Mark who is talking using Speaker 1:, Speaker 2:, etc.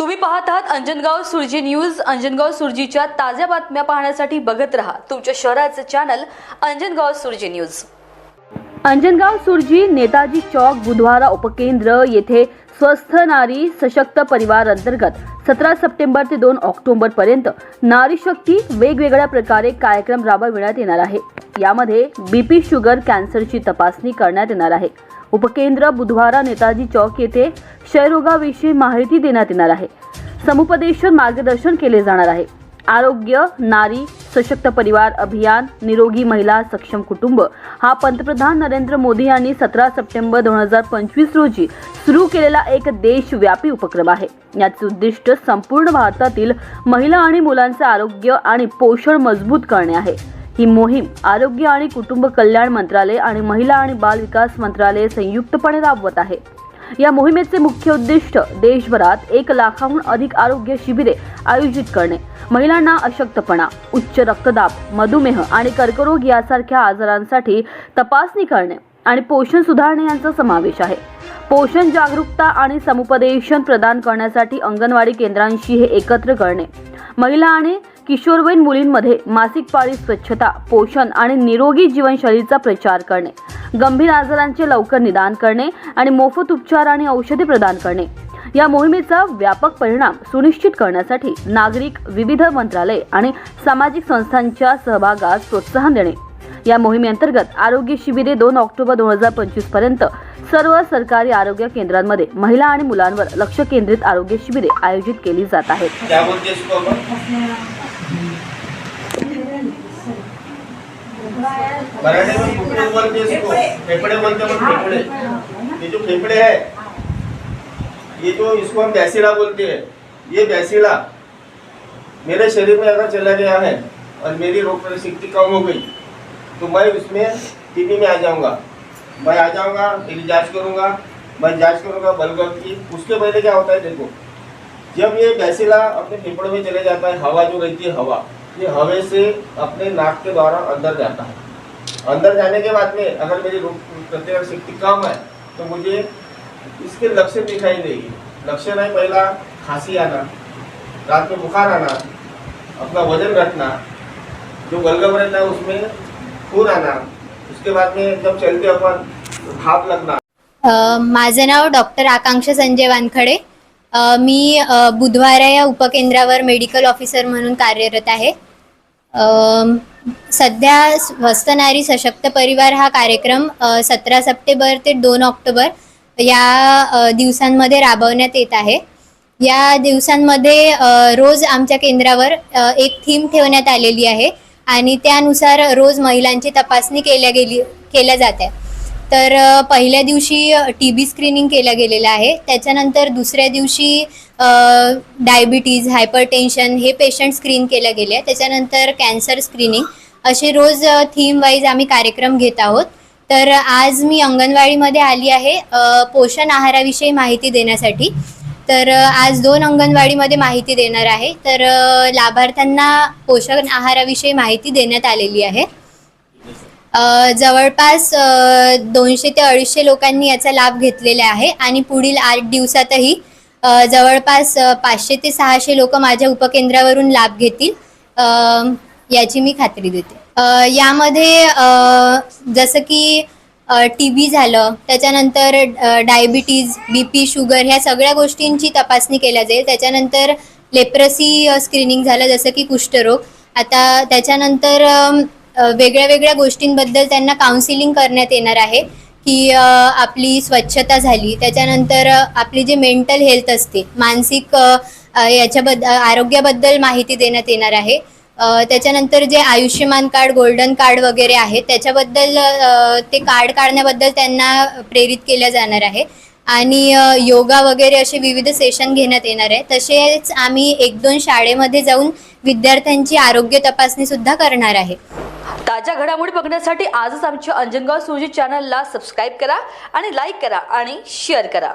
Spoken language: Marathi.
Speaker 1: तुम्ही पाहत आहात अंजनगाव सुरजी न्यूज. अंजनगाव सुरजीच्या ताज्या बातम्या पाहण्यासाठी बघत रहा तुमच्या शहराचं चॅनल अंजनगाव सुरजी न्यूज. अंजनगाव सुरजी नेताजी चौक बुधवारा उपकेंद्र येथे स्वस्थ नारी सशक्त परिवार अंतर्गत सतरा सप्टेंबर ते दोन ऑक्टोबर पर्यंत नारी शक्ती वेगवेगळ्या प्रकारे कार्यक्रम राबविण्यात येणार आहे. यामध्ये बीपी शुगर कॅन्सरची तपासणी करण्यात येणार आहे. उपकेंद्र बुधवारा नेताजी चौक येथे क्षयरोगाविषयी माहिती देण्यात येणार आहे. समुपदेशन मार्गदर्शन केले जाणार आहे. आरोग्य नारी सशक्त परिवार अभियान निरोगी महिला सक्षम कुटुंब. हा पंतप्रधान नरेंद्र मोदी यांनी सतरा सप्टेंबर दोन हजार पंचवीस रोजी सुरू केलेला एक देशव्यापी उपक्रम आहे. याचे उद्दिष्ट संपूर्ण भारतातील महिला आणि मुलांचे आरोग्य आणि पोषण मजबूत करणे आहे. ही मोहीम आरोग्य आणि कुटुंब कल्याण मंत्रालय आणि महिला आणि बाल विकास मंत्रालय संयुक्तपणे राबवत आहे. या मोहिमेचे मुख्य उद्दिष्ट देशभरात एक लाखाहून अधिक आरोग्य शिबिरे आयोजित करणे. महिलांना अशक्तपणा उच्च रक्तदाब मधुमेह आणि कर्करोग यासारख्या आजारांसाठी तपासणी करणे आणि पोषण सुधारणे यांचा समावेश आहे. पोषण जागरूकता आणि समुपदेशन प्रदान करण्यासाठी अंगणवाडी केंद्रांशी हे एकत्र करणे. महिला आणि किशोरवयीन मुलींमध्ये मासिक पाळी स्वच्छता पोषण आणि निरोगी जीवनशैलीचा प्रचार करणे. गंभीर आजारांचे लवकर निदान करणे आणि मोफत उपचार आणि औषधे प्रदान करणे. या मोहिमेचा व्यापक परिणाम सुनिश्चित करण्यासाठी नागरिक विविध मंत्रालय आणि सामाजिक संस्थांच्या सहभागास प्रोत्साहन देणे. या मोहिमेअंतर्गत आरोग्य शिबिरे दोन ऑक्टोबर दोन हजार पंचवीसपर्यंत सर्व सरकारी आरोग्य केंद्रांमध्ये महिला आणि मुलांवर लक्ष केंद्रित आरोग्य शिबिरे आयोजित केली जात आहेत.
Speaker 2: मराठी में फुफड़े बोलते इसको? फेफड़े बोलते हैं फेफड़े. ये जो फेफड़े है ये जो इसको हम बैसीला बोलते हैं. ये बैसीला मेरे शरीर में अगर चला गया है और मेरी रोग प्रतिशक्ति कम हो गई तो मैं उसमें टीबी में आ जाऊँगा। मैं आ जाऊँगा मेरी जाँच करूँगा। मैं जाँच करूँगा बलगम की। उसके पहले क्या होता है देखो, जब ये बैसिला अपने फेफड़ों में चले जाता है, हवा जो रहती है हवा, ये हवे से अपने नाक के द्वारा अंदर जाता है। अंदर जाने के बाद में अगर मेरी रोग शक्ति कम है तो मुझे इसके लक्षण दिखाई देगी। लक्षण है पहला खांसी आना रात में बुखार आना अपना वजन घटना जो गलगम रहता है उसमें खून आना उसके बाद में जब चलते अपन भाप लगना।
Speaker 3: माझं नाव डॉक्टर आकांक्षा संजय वानखडे. मी अ, बुधवारा या उपकेंद्रावर मेडिकल ऑफिसर म्हणून कार्यरत आहे. अ, सध्या स्वस्त नारी सशक्त परिवार हा कार्यक्रम सतरा सप्टेंबर ते दोन ऑक्टोबर या दिवसांमध्ये राबवण्यात येत आहे. या दिवसांमध्ये रोज आमच्या केंद्रावर एक थीम ठेवण्यात आलेली आहे आणि त्यानुसार रोज महिलांची तपासणी केल्या गेली केल्या जात आहे. तर पहिल्या दिवशी टी बी स्क्रीनिंग केलं गेलेलं आहे. त्याच्यानंतर दुसऱ्या दिवशी डायबिटीज हायपर टेन्शन हे पेशंट स्क्रीन केलं गेले आहे त्याच्यानंतर कॅन्सर स्क्रीनिंग असे रोज थीम वाईज आम्ही कार्यक्रम घेत आहोत. तर आज मी अंगणवाडीमध्ये आली आहे पोषण आहाराविषयी माहिती देण्यासाठी. तर आज दोन अंगणवाडीमध्ये माहिती देणार आहे. तर लाभार्थ्यांना पोषण आहाराविषयी माहिती देण्यात आलेली आहे. जवळपास दोनशे ते अडीचशे लोकांनी याचा लाभ घेतलेला आहे आणि पुढील आठ दिवसातही जवळपास पाचशे ते सहाशे लोक माझ्या उपकेंद्रावरून लाभ घेतील. याची मी खात्री देते. यामध्ये जसं की टी बी झालं त्याच्यानंतर डायबिटीज बी पी शुगर ह्या सगळ्या गोष्टींची तपासणी केल्या जाईल. त्याच्यानंतर लेप्रसी स्क्रीनिंग झालं जसं की कुष्ठरोग. आता त्याच्यानंतर वेगळ्या वेगळ्या गोष्टींबद्दल त्यांना काउन्सिलिंग करण्यात येणार आहे की आपली स्वच्छता झाली त्याच्यानंतर आपली जी मेंटल हेल्थ असते मानसिक याच्याबद्दल आरोग्याबद्दल माहिती देण्यात येणार आहे. त्याच्यानंतर जे आयुष्यमान कार्ड गोल्डन कार्ड वगैरे आहे त्याच्याबद्दल ते कार्ड काढण्याबद्दल त्यांना प्रेरित केलं जाणार आहे. आणि योगा वगैरे असे विविध सेशन घेण्यात येणार आहे. तसेच आम्ही एक दोन शाळेमध्ये जाऊन विद्यार्थ्यांची आरोग्य तपासणी सुद्धा करणार आहे.
Speaker 1: ताज्या घडामोडी बघण्यासाठी आजच आमच्या अंजनगाव सुरजी चॅनलला सबस्क्राईब करा आणि लाईक करा आणि शेअर करा.